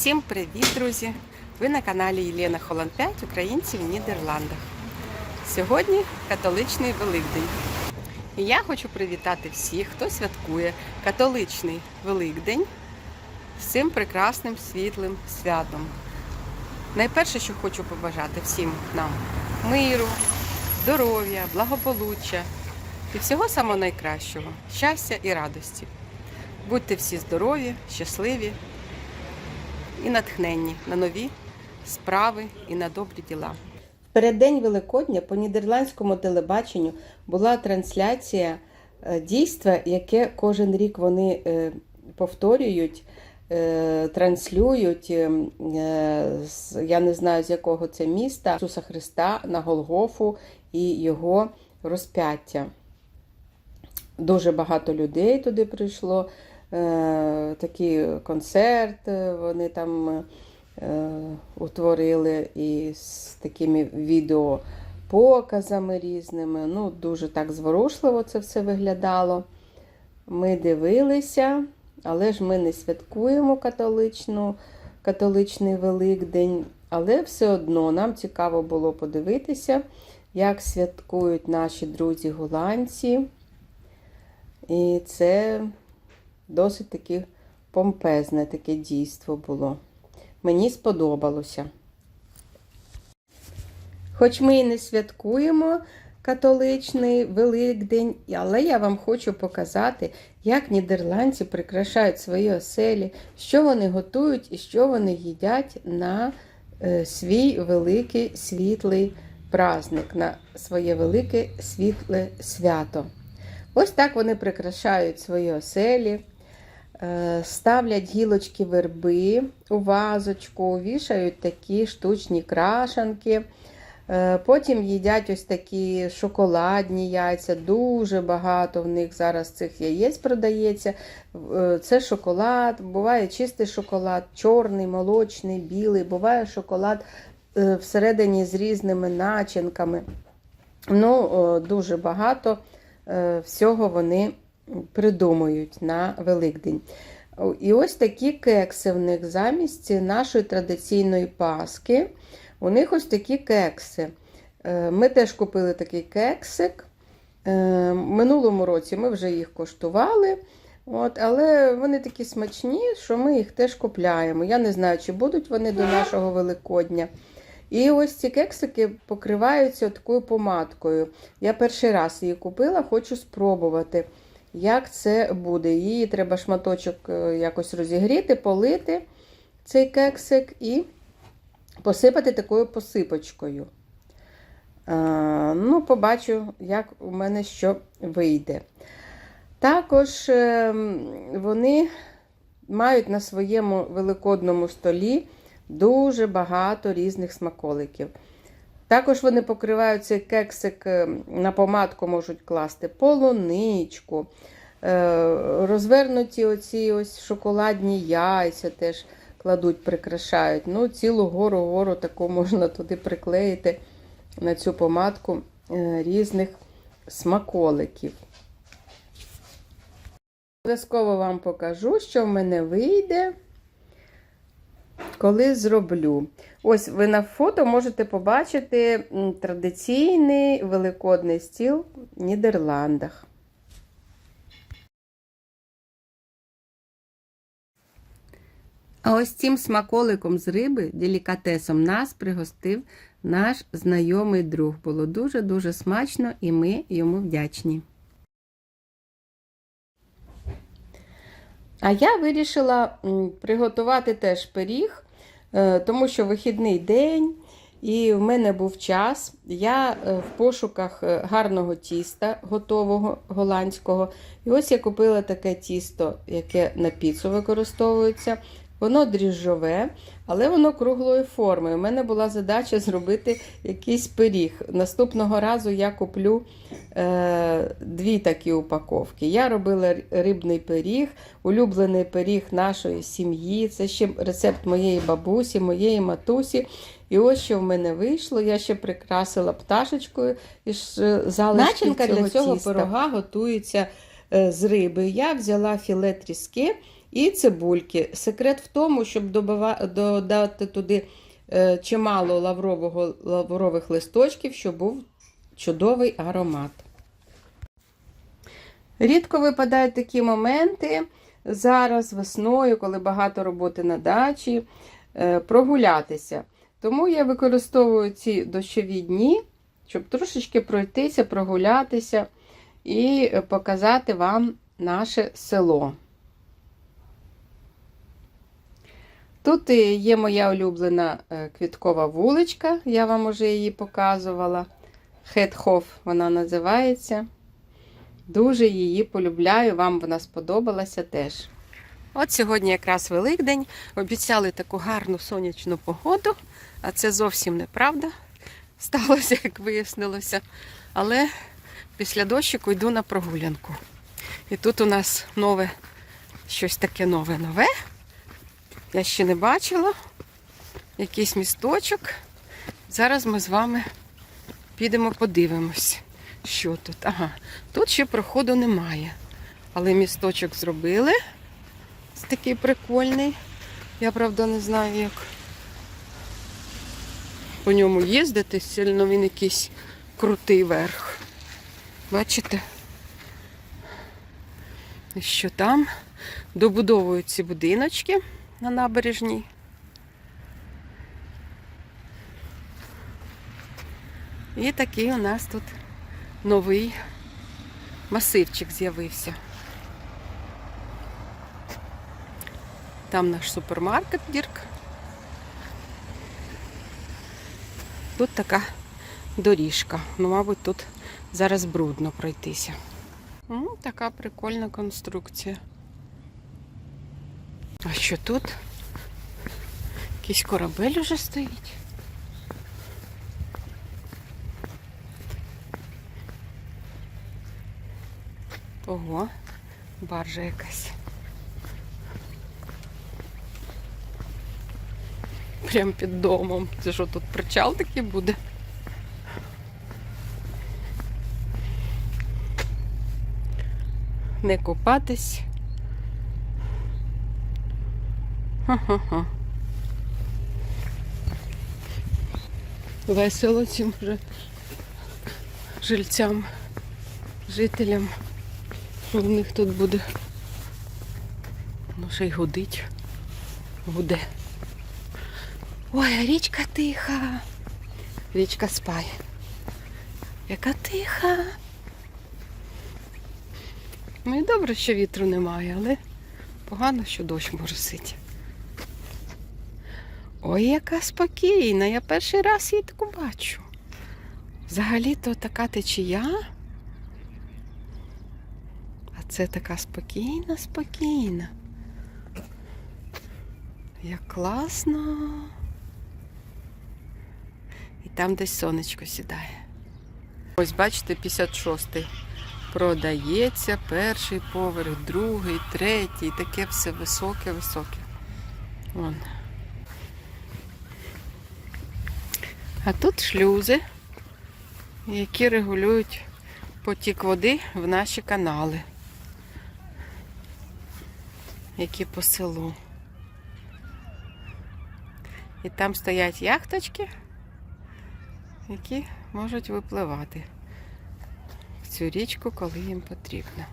Всім привіт, друзі! Ви на каналі Єлена Холланд 5 Українці в Нідерландах. Сьогодні католичний Великдень. І я хочу привітати всіх, хто святкує католичний Великдень з цим прекрасним світлим святом. Найперше, що хочу побажати всім нам миру, здоров'я, благополуччя і всього самого найкращого, щастя і радості. Будьте всі здорові, щасливі і натхненні на нові справи і на добрі діла. Переддень Великодня по нідерландському телебаченню була трансляція е, дійства, яке кожен рік вони е, повторюють, е, транслюють. Я не знаю з якого це міста Ісуса Христа на Голгофу і його розп'яття. Дуже багато людей туди прийшло. Е, такий концерт вони там е, утворили і з такими відеопоказами різними. Ну, дуже так зворушливо це все виглядало. Ми дивилися, але ж ми не святкуємо католичну, католичний Великдень. Але все одно нам цікаво було подивитися, як святкують наші друзі голландці. І це досить таки помпезне таке дійство було. Мені сподобалося. Хоч ми і не святкуємо католичний Великдень, але я вам хочу показати, як нідерландці прикрашають свої оселі, що вони готують і що вони їдять на е, свій великий світлий праздник, на своє велике світле свято. Ось так вони прикрашають свої оселі, ставлять гілочки верби у вазочку, вішають такі штучні крашанки. Е, Потім їдять ось такі шоколадні яйця. Дуже багато в них зараз цих яєць продається. Е, Це шоколад, буває чистий шоколад, чорний, молочний, білий, буває шоколад е, всередині з різними начинками. Ну, е, дуже багато е, всього вони придумують на Великдень. І ось такі кекси в них замість нашої традиційної паски. У них ось такі кекси. Е, Ми теж купили такий кексик. Е, Минулому році ми вже їх коштували. От, але вони такі смачні, що ми їх теж купляємо. Я не знаю, чи будуть вони до нашого Великодня. І ось ці кексики покриваються такою помадкою. Я перший раз її купила, хочу спробувати, як це буде. Її треба шматочок е, якось розігріти, полити цей кексик і посипати такою посипочкою. Ну, побачу, як у мене що вийде. Також ем, вони мають на своєму великодному столі дуже багато різних смаколиків. Також вони покривають цей кексик е, на помадку можуть класти полуничку, е, розвернуті оці ось шоколадні яйця теж кладуть, прикрашають. Ну, цілу гору гору таку можна туди приклеїти на цю помадку е, різних смаколиків. Обов'язково вам покажу, що в мене вийде, коли зроблю. Ось ви на фото можете побачити традиційний великодний стіл в Нідерландах. А ось цим смаколиком з риби, делікатесом, нас пригостив наш знайомий друг. Було дуже-дуже смачно і ми йому вдячні. А я вирішила приготувати теж пиріг, тому що вихідний день, і в мене був час. Я е, в пошуках е, гарного тіста, готового голландського. І ось я купила таке тісто, яке на піцу використовується. Воно дріжджове, але воно круглої форми. У мене була задача зробити якийсь пиріг. Наступного разу я куплю е, дві такі упаковки. Я робила рибний пиріг, улюблений пиріг нашої сім'ї. Це ще рецепт моєї бабусі, моєї матусі. І ось що в мене вийшло. Я ще прикрасила пташечкою із е, Начинка цього для цього тіста. пирога готується е, з риби. Я взяла філе тріски і цибульки. Секрет в тому, щоб додати туди е, чимало лаврового, лаврових листочків, щоб був чудовий аромат. Рідко випадають такі моменти зараз весною, коли багато роботи на дачі, е, прогулятися. Тому я використовую ці дощові дні, щоб трошечки пройтися, прогулятися і е, показати вам наше село. Тут є моя улюблена е, квіткова вуличка, я вам уже її показувала. Хетхоф вона називається. Дуже її полюбляю, вам вона сподобалася теж. От сьогодні якраз Великдень. Обіцяли таку гарну сонячну погоду, а це зовсім неправда. Сталося, як вияснилося. Але після дощику йду на прогулянку. І тут у нас нове, щось таке нове-нове. Я ще не бачила. Якийсь місточок. Зараз ми з вами підемо подивимось, що тут. Ага, тут ще проходу немає. Але місточок зробили. Ось такий прикольний. Я правда не знаю, як по ньому їздити, сильно він якийсь крутий верх. Бачите? Що там? Добудовують ці будиночки на набережній. І такий у нас тут новий масивчик з'явився. Там наш супермаркет Дірк. Тут така доріжка. Ну, мабуть, тут зараз брудно пройтися. Така прикольна конструкція. А що тут? Якийсь корабель уже стоїть. Ого, баржа якась. Прям під домом. Це що тут причал такий буде? Не купатись. Ха-ха-ха. Весело цим вже жильцям, жителям. Що в них тут буде? Ну, ще й гудить. Гуде. Ой, а річка тиха. Річка спає. Яка тиха. Ну і добре, що вітру немає, але погано, що дощ моросить. Ой, яка спокійна. Я перший раз її таку бачу. Взагалі-то така течія. А це така спокійна, спокійна. Як класно. І там десь сонечко сідає. Ось, бачите, 56-й. Продається перший поверх, другий, третій, таке все високе-високе. Вон. А тут шлюзи, які регулюють потік води в наші канали, які по селу. І там стоять яхточки, які можуть випливати в цю річку, коли їм потрібно.